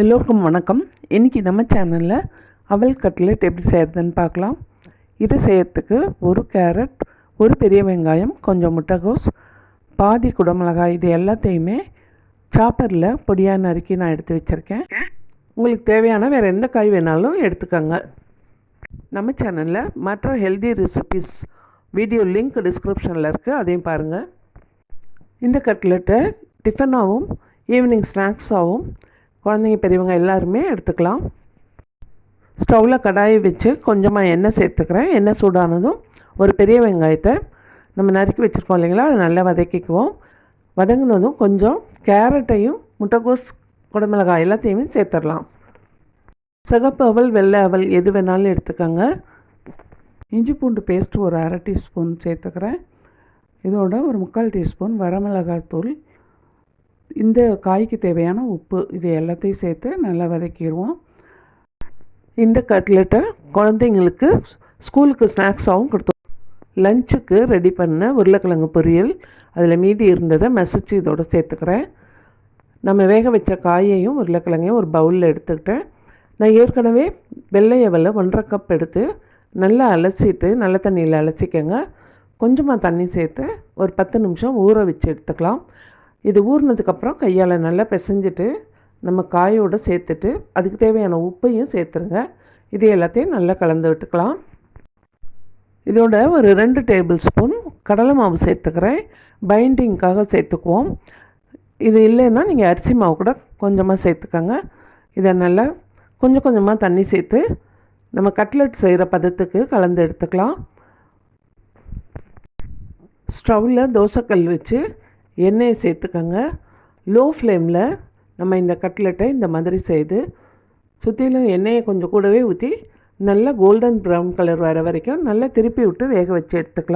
எல்லோருக்கும் வணக்கம். இன்றைக்கி நம்ம சேனலில் அவல் கட்லெட் எப்படி செய்கிறதுன்னு பார்க்கலாம். இதை செய்யறதுக்கு ஒரு கேரட் ஒரு பெரிய வெங்காயம் கொஞ்சம் முட்டைகோஸ் பாதி குடமிளகாய் இது எல்லாத்தையுமே சாப்பரில் பொடியாக நறுக்கி நான் எடுத்து வச்சுருக்கேன். உங்களுக்கு தேவையான வேறு எந்த காய் வேணாலும் எடுத்துக்கோங்க. நம்ம சேனலில் மற்ற ஹெல்தி ரெசிபிஸ் வீடியோ லிங்க் டிஸ்கிரிப்ஷனில் இருக்குது அதையும் பாருங்கள் இந்த கட்லெட்டை டிஃபனாகவும் ஈவினிங் ஸ்நாக்ஸாகவும் குழந்தைங்க பெரியவங்க எல்லாருமே எடுத்துக்கலாம். ஸ்டவ்வில் கடாயை வச்சு கொஞ்சமாக எண்ணெய் சேர்த்துக்கிறேன். எண்ணெய் சூடானதும் ஒரு பெரிய வெங்காயத்தை நம்ம நறுக்கி வச்சுருக்கோம் இல்லைங்களா? அதை நல்லா வதக்கிக்குவோம். வதங்கினதும் கொஞ்சம் கேரட்டையும் முட்டைக்கோஸ் குடமிளகாய் எல்லாத்தையுமே சேர்த்துடலாம். சிகப்பு அவல் வெள்ளை அவல் எது வேணாலும் எடுத்துக்கோங்க. இஞ்சி பூண்டு பேஸ்ட் ஒரு அரை டீஸ்பூன் சேர்த்துக்கிறேன். இதோட ஒரு முக்கால் டீஸ்பூன் வரமிளகாய் தூள் இந்த காய்க்கு தேவையான உப்பு இது எல்லாத்தையும் சேர்த்து நல்லா வதக்கிடுவோம். இந்த கட்லெட்டை குழந்தைங்களுக்கு ஸ்கூலுக்கு ஸ்நாக்ஸாகவும் கொடுத்தோம் லஞ்சுக்கு ரெடி பண்ண உருளைக்கிழங்கு பொரியல். அதில் மீதி இருந்ததை மசிச்சு இதோடு சேர்த்துக்கிறேன். நம்ம வேக வச்ச காயையும் உருளைக்கிழங்கையும் ஒரு பவுலில் எடுத்துக்கிட்டேன். நான் ஏற்கனவே வெள்ளை அவலை ஒன்றரை கப் எடுத்து நல்லா அலசிட்டு நல்ல தண்ணியில் அலசிக்கங்க. கொஞ்சமாக தண்ணி சேர்த்து ஒரு பத்து நிமிஷம் ஊற வச்சு எடுத்துக்கலாம். இது ஊறினதுக்கப்புறம் கையால் நல்லா பிசைஞ்சிட்டு நம்ம காயோடு சேர்த்துட்டு அதுக்கு தேவையான உப்பையும் சேர்த்துருங்க. இது எல்லாத்தையும் நல்லா கலந்து விட்டுக்கலாம். இதோட ஒரு ரெண்டு டேபிள் ஸ்பூன் கடலை மாவு சேர்த்துக்கிறேன். பைண்டிங்க்காக சேர்த்துக்குவோம். இது இல்லைன்னா நீங்கள் அரிசி மாவு கூட கொஞ்சமாக சேர்த்துக்கோங்க. இதை நல்லா கொஞ்சம் கொஞ்சமாக தண்ணி சேர்த்து நம்ம கட்லெட் செய்கிற பதத்துக்கு கலந்து எடுத்துக்கலாம். ஸ்டவ்வில் தோசைக்கல் வச்சு எண்ணெயை சேர்த்துக்கோங்க. லோ ஃப்ளேமில் நம்ம இந்த கட்லெட்டை இந்த மாதிரி செய்து சுற்றிலும் எண்ணெயை கொஞ்சம் கூடவே ஊற்றி நல்லா கோல்டன் ப்ரௌன் கலர் வர வரைக்கும் நல்லா திருப்பி விட்டு வேக வச்சு எடுத்துக்கலாம்.